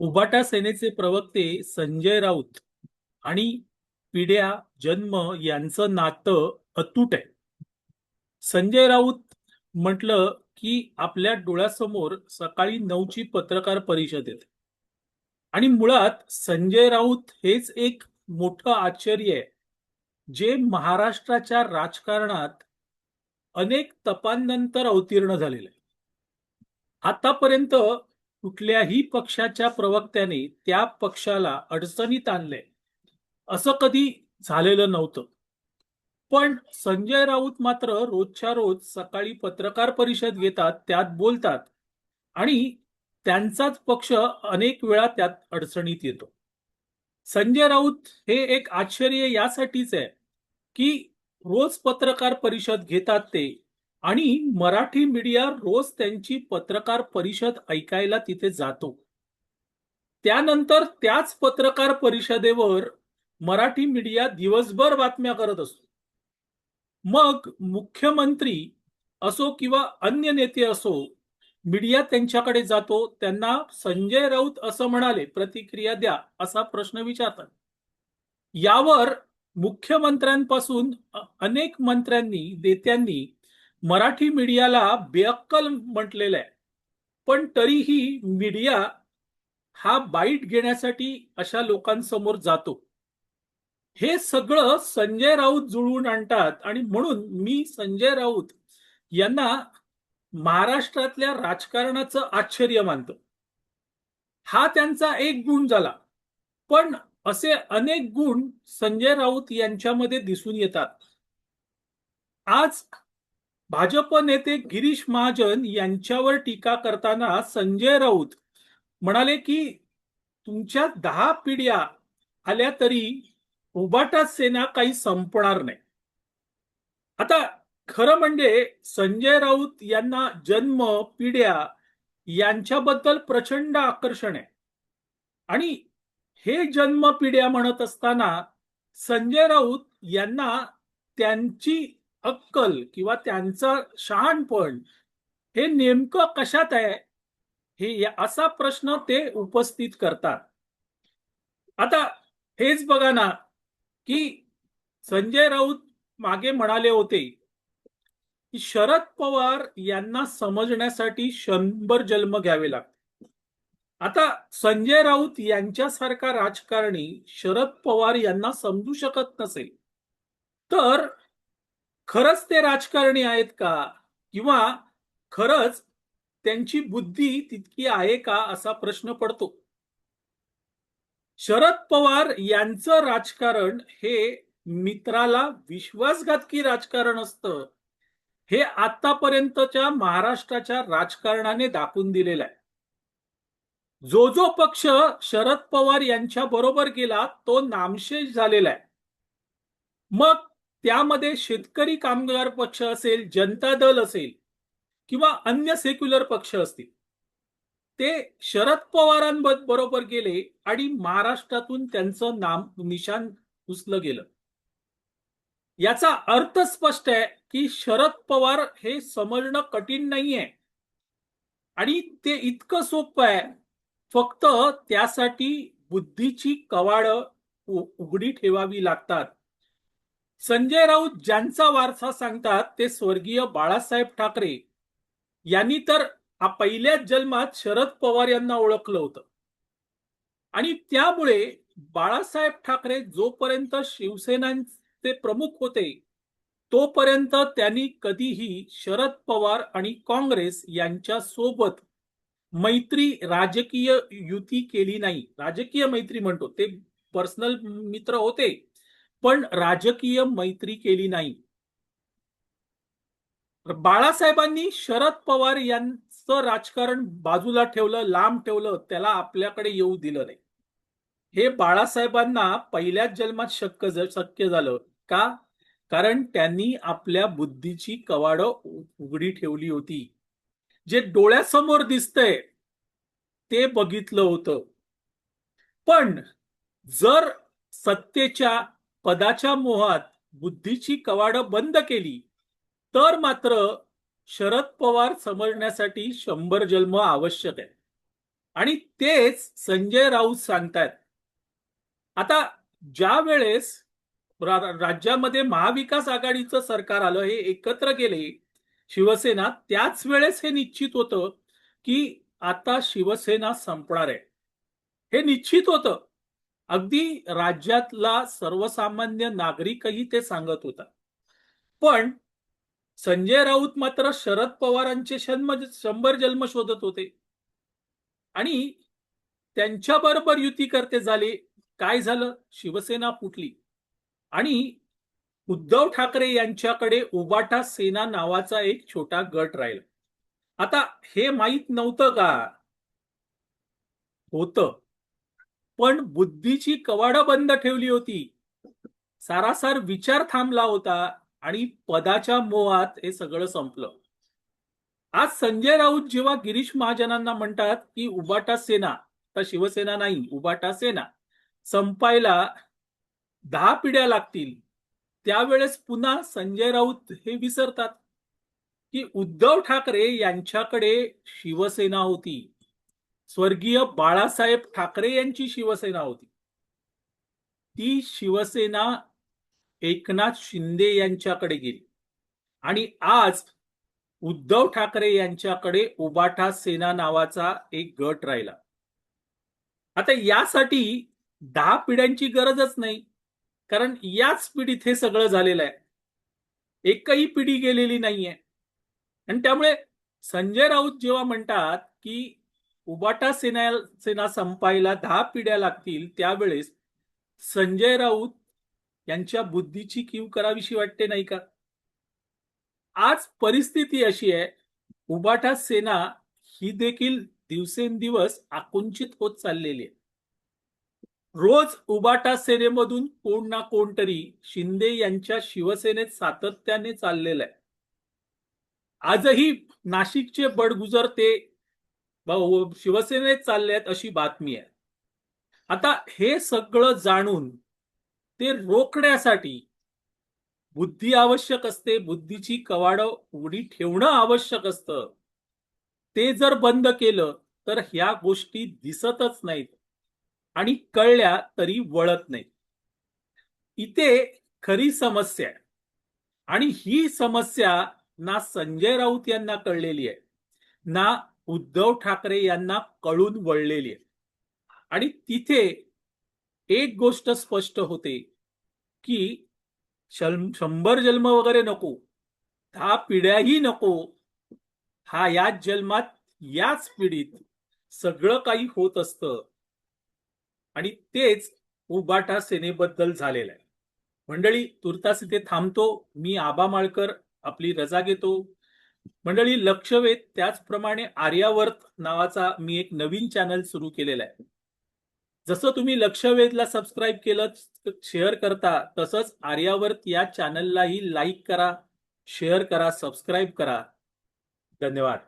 उबाटा सेनेचे प्रवक्ते संजय राऊत आणि पिढ्या जन्म यांचं नातं अतूट आहे. संजय राऊत म्हटलं की आपल्या डोळ्यासमोर सकाळी नऊची पत्रकार परिषद येते. आणि मुळात संजय राऊत हेच एक मोठं आश्चर्य आहे जे महाराष्ट्राच्या राजकारणात अनेक तपांनंतर अवतीर्ण झालेलं आहे. आतापर्यंत कुठल्याही पक्षाच्या प्रवक्त्याने त्या पक्षाला अडचणीत आणलंय असं कधी झालेलं नव्हतं. पण संजय राऊत मात्र रोजच्या रोज सकाळी पत्रकार परिषद घेतात त्यात बोलतात आणि त्यांचाच पक्ष अनेक वेळा त्यात अडचणीत येतो. संजय राऊत हे एक आश्चर्य यासाठीच आहे की रोज पत्रकार परिषद घेतात ते आणि मराठी मीडिया रोज त्यांची पत्रकार परिषद ऐकायला तिथे जातो. त्यानंतर त्याच पत्रकार परिषदेवर मराठी मीडिया दिवसभर बातम्या करत असतो. मग मुख्यमंत्री असो किंवा अन्य नेते असो मीडिया त्यांच्याकडे जातो. त्यांना संजय राऊत असं म्हणाले प्रतिक्रिया द्या असा प्रश्न विचारतात. यावर मुख्यमंत्र्यांपासून अनेक मंत्र्यांनी नेत्यांनी मराठी मीडियाला बेअक्कल म्हटलेलं आहे. पण तरीही मीडिया हा बाईट घेण्यासाठी अशा लोकांसमोर जातो. हे सगळं संजय राऊत जुळवून आणतात आणि म्हणून मी संजय राऊत यांना महाराष्ट्रातल्या राजकारणाचं आश्चर्य मानतो. हा त्यांचा एक गुण झाला. पण असे अनेक गुण संजय राऊत यांच्यामध्ये दिसून येतात. आज भाजप नेते गिरीश महाजन यांच्यावर टीका करताना संजय राऊत म्हणाले की तुमच्या दहा पिढ्या आल्या तरी उबाटा सेना काही संपणार नाही. आता खरं म्हणजे संजय राऊत यांना जन्म पिढ्या यांच्याबद्दल प्रचंड आकर्षण आहे. आणि हे जन्म पिढ्या म्हणत असताना संजय राऊत यांना त्यांची अक्कल किंवा त्यांचं शहाणपण हे नेमकं कशात आहे? हे या- असा प्रश्न ते उपस्थित करतात. आता हेच बघा ना की संजय राऊत मागे म्हणाले होते की शरद पवार यांना समजण्यासाठी शंभर जन्म घ्यावे लागते आता संजय राऊत यांच्यासारखा राजकारणी शरद पवार यांना समजू शकत नसेल तर खरंच ते राजकारणी आहेत का? किंवा खरंच त्यांची बुद्धी तितकी आहे का असा प्रश्न पडतो? शरद पवार यांचं राजकारण हे मित्राला विश्वासघातकी राजकारण असतं. हे आतापर्यंतच्या महाराष्ट्राच्या राजकारणाने दाखवून दिलेलं आहे. जो जो पक्ष शरद पवार यांच्या बरोबर गेला तो नामशेष झालेला आहे. मग त्यामध्ये शेतकरी कामगार पक्ष असेल जनता दल असेल किंवा अन्य सेक्युलर पक्ष असतील ते शरद पवारांबरोबर गेले आणि महाराष्ट्रातून त्यांचं नाम निशान उचलं गेलं. याचा अर्थ स्पष्ट आहे की शरद पवार हे समजणं कठीण नाहीये. आणि ते इतकं सोपं आहे फक्त त्यासाठी बुद्धीची कवाड उघडी ठेवावी लागतात. संजय राऊत ज्यांचा वारसा सांगतात ते स्वर्गीय बाळासाहेब ठाकरे. यांनी तर पहिल्याच जन्मात शरद पवार यांना ओळखलं होतं. आणि त्यामुळे बाळासाहेब ठाकरे जोपर्यंत शिवसेनांचे प्रमुख होते तोपर्यंत त्यांनी कधीही शरद पवार आणि काँग्रेस यांच्या सोबत मैत्री राजकीय युती केली नाही. राजकीय मैत्री म्हणतो ते पर्सनल मित्र होते. पण राजकीय मैत्री केली नाही. बाळासाहेबांनी शरद पवार यांचं राजकारण बाजूला ठेवलं लांब ठेवलं त्याला आपल्याकडे येऊ दिलं नाही. हे बाळासाहेबांना पहिल्याच जन्मात शक्य शक्य झालं का? कारण त्यांनी आपल्या बुद्धीची कवाड उघडी ठेवली होती. जे डोळ्यासमोर दिसतंय ते बघितलं होतं. पण जर सत्तेच्या पदाच्या मोहात बुद्धीची कवाड बंद केली तर मात्र शरद पवार समजण्यासाठी शंभर जन्म आवश्यक आहे आणि तेच संजय राऊत सांगतायत. आता ज्या वेळेस राज्यामध्ये महाविकास आघाडीचं सरकार आलं हे एकत्र केले शिवसेना त्याच वेळेस हे निश्चित होतं की आता शिवसेना संपणार आहे. हे निश्चित होतं. अगदी राज्यातला सर्वसामान्य नागरिकही ते सांगत होता. पण संजय राऊत मात्र शरद पवारांचे जन्म शंभर जन्म शोधत होते. आणि त्यांच्या बरोबर युती करते झाले काय झालं? शिवसेना फुटली. आणि उद्धव ठाकरे यांच्याकडे उबाटा सेना नावाचा एक छोटा गट राहिला. आता हे माहीत नव्हतं का? होतं. पण बुद्धीची कवाडं बंद ठेवली होती. सारासार विचार थांबला होता आणि पदाच्या मोहात हे सगळं संपलं. आज संजय राऊत जेव्हा गिरीश महाजनांना म्हणतात की उबाटा सेना तर शिवसेना नाही उबाटा सेना संपायला दहा पिढ्या लागतील त्यावेळेस पुन्हा संजय राऊत हे विसरतात की उद्धव ठाकरे यांच्याकडे शिवसेना होती. स्वर्गीय बाळासाहेब ठाकरे यांची शिवसेना होती. ती शिवसेना एकनाथ शिंदे यांच्याकडे गेली. आणि आज उद्धव ठाकरे यांच्याकडे उबाठा सेना नावाचा एक गट राहिला. आता यासाठी दहा पिढ्यांची गरजच नाही. कारण याच पिढीत हे सगळं झालेलं आहे. एकही पिढी गेलेली नाहीये. आणि त्यामुळे संजय राऊत जेव्हा म्हणतात की उबाटा सेना सेना संपायला दहा पिढ्या लागतील त्यावेळेस संजय राऊत यांच्या बुद्धीची कीव करावीशी वाटते नाही का? आज परिस्थिती अशी आहे उबाटा सेना ही देखील दिवसेंदिवस आकुंचित होत चाललेली आहे. रोज उबाटा सेनेमधून कोण ना कोणतरी शिंदे यांच्या शिवसेनेत सातत्याने चाललेलं आहे. आजही नाशिकचे बडगुजर ते शिवसेनेत चालले आहेत अशी बातमी आहे. आता हे सगळं जाणून ते रोखण्यासाठी बुद्धी आवश्यक असते बुद्धीची कवाडं उडी ठेवणं आवश्यक असतं. ते जर बंद केलं तर ह्या गोष्टी दिसतच नाहीत. आणि कळल्या तरी वळत नाहीत. इथे खरी समस्या आहे. आणि ही समस्या ना संजय राऊत यांना कळलेली आहे ना उद्धव ठाकरे यांना कळून वळलेली आहे. आणि तिथे एक गोष्ट स्पष्ट होते की शंभर जन्म वगैरे नको दहा पिढ्याही नको हा याच जन्मात याच पिढीत सगळं काही होत असतं. आणि तेच उबाटा सेनेबद्दल झालेलं आहे. मंडळी तुर्तास इथे थांबतो. मी आबा माळकर आपली रजा घेतो. मंडळी लक्ष वेध त्याचप्रमाणे आर्यावर्त नावाचा मी एक नवीन चॅनल सुरू केलेला आहे. जसं तुम्ही लक्षवेधला सबस्क्राईब केलं शेअर करता तसंच आर्यावर्त या चॅनललाही लाईक करा शेअर करा सबस्क्राईब करा. धन्यवाद.